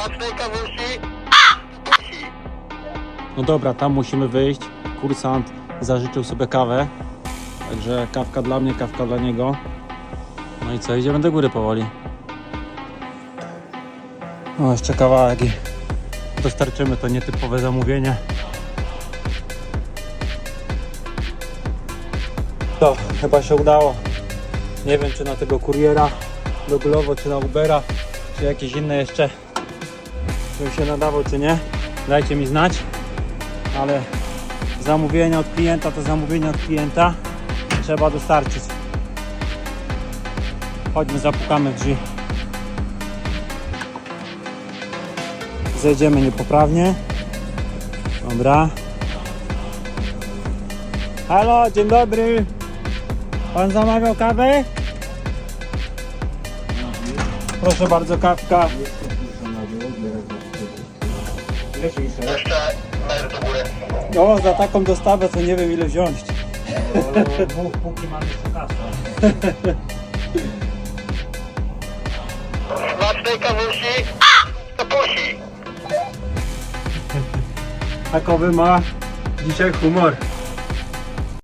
Smacznej kawusi. No dobra, tam musimy wyjść. Kursant zażyczył sobie kawę. Także kawka dla mnie, kawka dla niego. No i co, idziemy do góry powoli. O, jeszcze kawałek i dostarczymy to nietypowe zamówienie. To chyba się udało. Nie wiem czy na tego kuriera do Glovo, czy na Ubera, czy jakieś inne jeszcze bym się nadawał, czy nie. Dajcie mi znać. Ale zamówienie od klienta to zamówienie od klienta. Trzeba dostarczyć. Chodźmy zapukamy w drzwi. Zejdziemy niepoprawnie. Dobra. Halo dzień dobry. Pan zamawiał kawę? Proszę bardzo kawka Jeszcze mer do góry. no za taką dostawę to nie wiem ile wziąć póki mamy jeszcze kasę Smacznej kawusi. To pusi. Takowy ma dzisiaj humor.